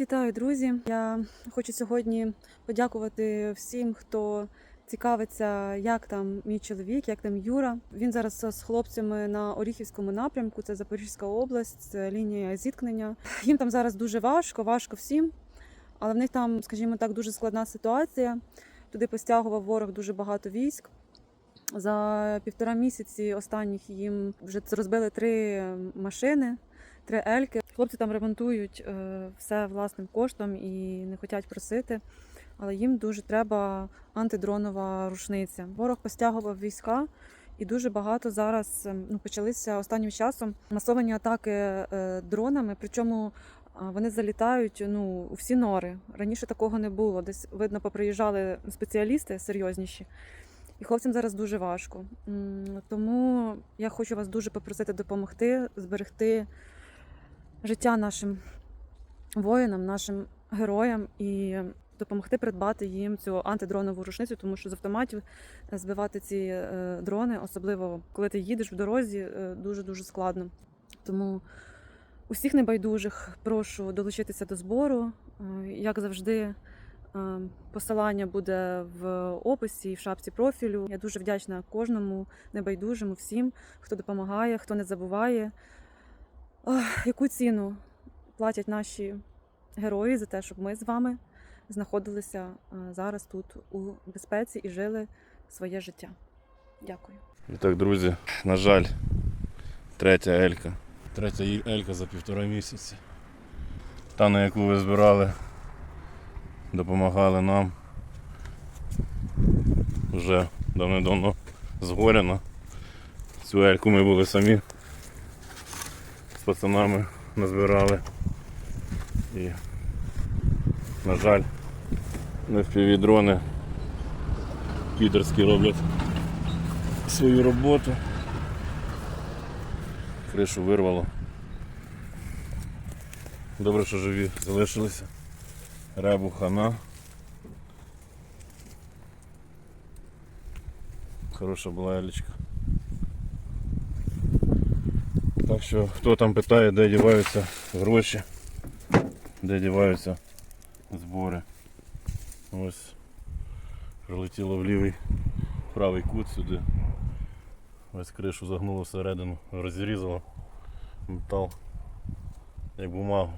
Вітаю, друзі. Я хочу сьогодні подякувати всім, хто цікавиться, як там мій чоловік, як там Юра. Він зараз з хлопцями на Оріхівському напрямку. Це Запорізька область, лінія зіткнення. Їм там зараз дуже важко, важко всім. Але в них там, скажімо так, дуже складна ситуація. Туди постягував ворог дуже багато військ. За півтора місяці останніх їм вже розбили три машини, три ельки. Хлопці там ремонтують е, все власним коштом і не хочуть просити. Але їм дуже треба антидронова рушниця. Ворог постягував війська, і дуже багато зараз ем, ну, почалися останнім часом масовані атаки е, дронами. Причому вони залітають ну, у всі нори. Раніше такого не було. Десь видно, поприїжджали спеціалісти серйозніші. І хлопцям зараз дуже важко. Тому я хочу вас дуже попросити допомогти зберегти життя нашим воїнам, нашим героям і допомогти придбати їм цю антидронову рушницю, тому що з автоматів збивати ці е, дрони, особливо коли ти їдеш в дорозі, дуже дуже складно. Тому усіх небайдужих прошу долучитися до збору. Е, Як завжди, е, посилання буде в описі і в шапці профілю. Я дуже вдячна кожному небайдужому, всім, хто допомагає, хто не забуває. Яку ціну платять наші герої за те, щоб ми з вами знаходилися е, зараз тут у безпеці і жили своє життя. Дякую. І так, друзі, на жаль, третя елька. Третя елька за півтора місяці. Та, на яку ви збирали, допомагали нам. Вже давно-давно згоряна. Цю ельку ми були самі з пацанами назбирали. І, на жаль, не дрони підерські роблять свою роботу. Кришу вирвало. Добре, що живі залишилися. Ребу хана. Хороша була елічка. Так що хто там питає, де діваються гроші, де діваються збори. Ось прилетіло в лівий правий кут сюди. Ось кришу загнуло всередину, розрізало метал, як бумагу.